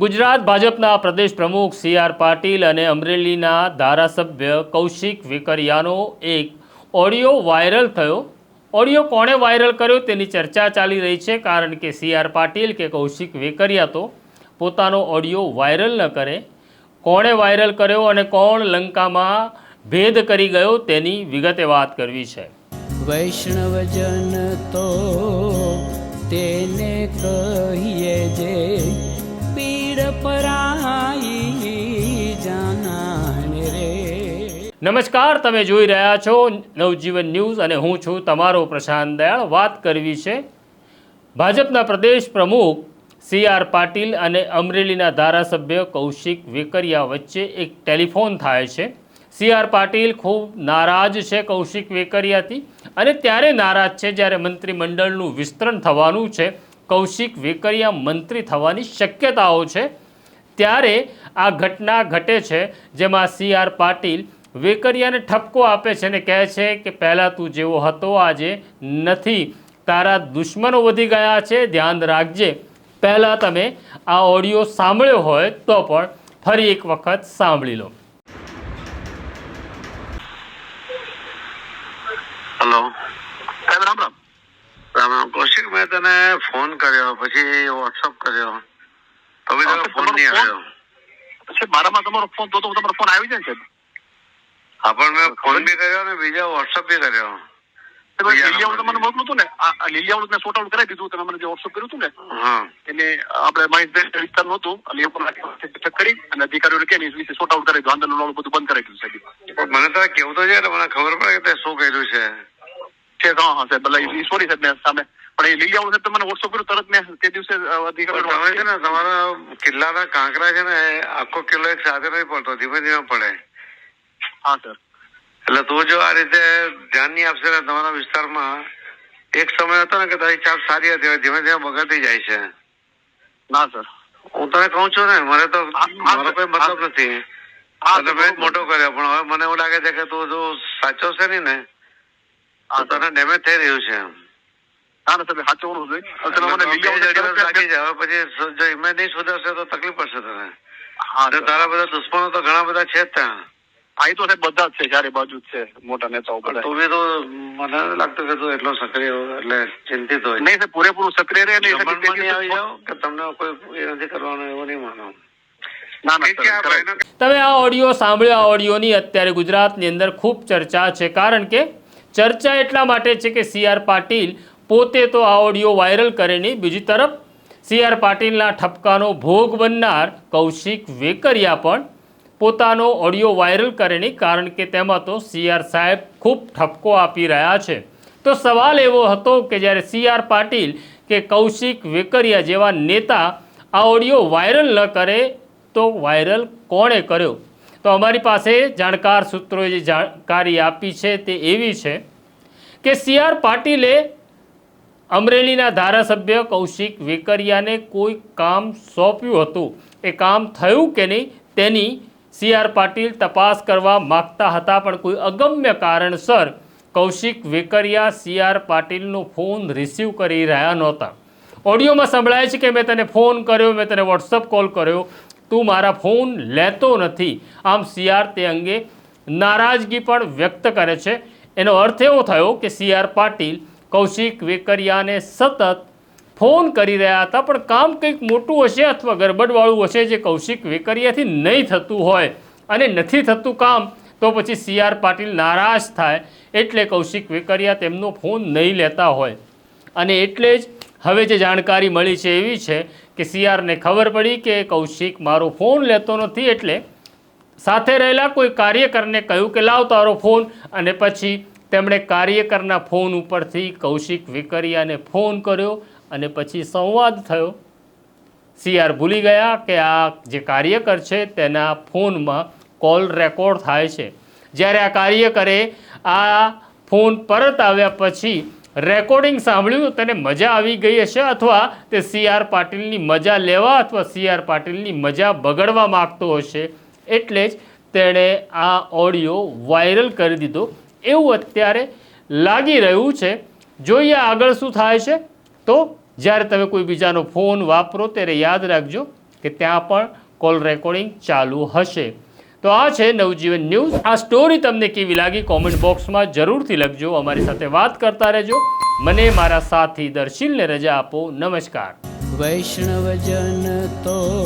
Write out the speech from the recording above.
ગુજરાત ભાજપના પ્રદેશ પ્રમુખ C R Patil અને અમરેલીના ધારાસભ્ય કૌશિક વેકરિયાનો એક ઓડિયો વાયરલ થયો. ઓડિયો કોણે વાયરલ કર્યો તેની ચર્ચા ચાલી રહી છે, કારણ કે સી આર પાટીલ કે કૌશિક વેકરિયા તો પોતાનો ઓડિયો વાયરલ ન કરે. કોણે વાયરલ કર્યો અને કોણ લંકામાં ભેદ કરી ગયો તેની વિગતે વાત કરવી છે. વૈષ્ણવજન તો તેને કહીએ જે નમસ્કાર, તમે જોઈ રહ્યા છો નવજીવન ન્યૂઝ અને હું છું તમારો પ્રશાંત દયાળ. વાત કરવી છે ભાજપના પ્રદેશ પ્રમુખ સી આર પાટીલ અને અમરેલીના ધારાસભ્ય કૌશિક વેકરિયા વચ્ચે એક ટેલિફોન થાય છે. સી આર પાટીલ ખૂબ નારાજ છે કૌશિક વેકરિયાથી અને ત્યારે નારાજ છે જ્યારે મંત્રીમંડળનું વિસ્તરણ થવાનું છે. કૌશિક વેકરિયા મંત્રી થવાની શક્યતાઓ છે. ત્યારે આ ઘટના ઘટે છે જેમાં સી આર પાટીલ વેકરિયાને ઠપકો આપે છે અને કહે છે કે પહેલાં તું જેવો હતો, આજે નથી. તારા દુશ્મનો વધી ગયા છે, ધ્યાન રાખજે. પહેલાં તમે આ ઓડિયો સાંભળ્યો હોય તો પણ ફરી એક વખત સાંભળી લો. હલો તને ફોન કર્યો પછી વોટ્સઅપ કર્યો. તો બી હા, તારો તો ફોન નહીં? આવ્યો. સાહેબ મારામાં તમારો ફોન તો તો તમારો ફોન આવી જાય છે સાહેબ? હા પણ મેં ફોન બી કર્યો ને બીજા વોટ્સઅપ બી કર્યો. બીજા તમને મોકલું હતું ને. લીલિયાવાળું મેં સોર્ટ આઉટ કરાવી દીધું તમે મને જે વોટ્સઅપ કર્યું હતું ને. એને આપણે મહેશભાઈ વિસ્તારનું હતું એટલે એ પણ ચેક કરી અને અધિકારીઓને કે વિશે સોર્ટ આઉટ કરી દીધું આંદોલન બધું બંધ કરાવી દીધું સાહેબ. મને તારે કેવું તો છે મને ખબર પડે કે શું કર્યું છે. છે હા હા સાહેબ એટલે સોરી સાહેબ મેં સામે પણ એ લીલિયાવાળું સાહેબ તમને વોટ્સઅપ કર્યું તરત મેં તે દિવસે તમે છે ને તમારા કિલ્લાના કાંકરા છે ને આખો કિલ્લો એક સાથે નહીં પડતો ધીમે ધીમે પડે. હા સર. એટલે તું જો આ રીતે ધ્યાન નહીં આપશે ને તમારા વિસ્તારમાં એક સમય હતો ને કે તારી ચાપ સારી હતી ધીમે ધીમે બગડતી જાય છે. ના સર. હું તને કહું છું ને મને તો મારો કોઈ મતલબ નથી. તમે મોટો કર્યો પણ હવે મને એવું લાગે છે કે તું જો સાચો છે ને તને ડેમેજ થઈ રહ્યું છે. સાહેબ સાચવવાનું જોઈએ તમે મને બીજા જ દિવસ લાગી જાય હવે પછી જો એમાં નહીં સુધરશે તો તકલીફ પડશે તને. હા તારા બધા દુશ્મનો તો ઘણા બધા છે જ ત્યાં. આ તો સાહેબ બધા જ છે ચારે બાજુ જ છે મોટા નેતાઓ બધા. તું તો મને લાગતું કે તું એટલો સક્રિય એટલે ચિંતિત હોય. નહીં સાહેબ પૂરેપૂરું સક્રિય રહે નહીં આવી જાઓ કે તમને કોઈ એ નથી કરવાનું એવું નહીં માનો. સર તમે આ ઓડિયો સાંભળ્યો આ ઓડિયોની અત્યારે ગુજરાતની અંદર ખૂબ ચર્ચા છે. કારણ કે ચર્ચા એટલા માટે છે કે સી આર પાટીલ પોતે તો આ ઓડિયો વાયરલ કરે નહીં. બીજી તરફ સી આર પાટીલના ઠપકાનો ભોગ બનનાર કૌશિક વેકરિયા પણ પોતાનો ઓડિયો વાયરલ કરે નહીં, કારણ કે તેમાં તો સી આર સાહેબ ખૂબ ઠપકો આપી રહ્યા છે. તો સવાલ એવો હતો કે જ્યારે સી આર પાટીલ કે કૌશિક વેકરિયા જેવા નેતા આ ઓડિયો વાયરલ ન કરે, તો વાયરલ કોણે કર્યો? તો અમારી પાસે જાણકાર સૂત્રોએ જે જાણકારી આપી છે તે એવી છે કે સી આર પાટીલે અમરેલીના ધારાસભ્ય કૌશિક વેકરિયાને કોઈ કામ સોંપ્યું હતું. એ કામ થયું કે નહીં તેની સી આર પાટીલ તપાસ કરવા માગતા હતા, પણ કોઈ અગમ્ય કારણસર કૌશિક વેકરિયા સી આર પાટીલનો ફોન રિસીવ કરી રહ્યા નહોતા. ઓડિયોમાં સંભળાય છે કે મેં તને ફોન કર્યો, મેં તને વોટ્સઅપ કોલ કર્યો. તું મારા ફોન લેતો નથી. આમ સી આર તે અંગે નારાજગી પણ વ્યક્ત કરે છે. એનો અર્થ એવો થયો કે સી આર પાટીલ કૌશિક વેકરિયાને સતત ફોન કરી રહ્યા હતા, પણ કામ કંઈક મોટું હશે અથવા ગરબડવાળું હશે જે કૌશિક વેકરિયાથી નહીં થતું હોય અને નથી થતું કામ, તો પછી સી આર પાટીલ નારાજ થાય એટલે કૌશિક વેકરિયા તેમનો ફોન નહીં લેતા હોય. અને એટલે જ હવે જે જાણકારી મળી છે એવી છે કે સીઆરને ખબર પડી કે કૌશિક મારો ફોન લેતો નથી એટલે સાથે રહેલા કોઈ કાર્યકરને કહ્યું કે લાવ તારો ફોન અને પછી તેમણે કાર્યકરના ફોન ઉપરથી કૌશિક વિકરિયાને ફોન કર્યો અને પછી સંવાદ થયો. સીઆર ભૂલી ગયા કે આ જે કાર્યકર છે તેના ફોનમાં કોલ રેકોર્ડ થાય છે. જ્યારે આ કાર્યકરે આ ફોન પરત આવ્યા પછી રેકોર્ડિંગ સાંભળ્યું, તેને મજા આવી ગઈ હશે અથવા તે સી આર પાટીલની મજા લેવા અથવા સી આર પાટીલની મજા બગડવા માગતો હશે. એટલે જ તેણે આ ઓડિયો વાયરલ કરી દીધો. એવું અત્યારે લાગી રહ્યું છે. જોઈએ આગળ શું થાય છે. તો જ્યારે તમે કોઈ બીજાનો ફોન વાપરો ત્યારે યાદ રાખજો કે ત્યાં પણ કોલ રેકોર્ડિંગ ચાલુ હશે. તો આ છે નવજીવન ન્યૂઝ. આ સ્ટોરી તમને કેવી લાગી કોમેન્ટ બોક્સમાં જરૂરથી લખજો. અમારી સાથે વાત કરતા રહેજો. મને મારા સાથી દર્શિલને રજા આપો. નમસ્કાર. વૈષ્ણવજન તો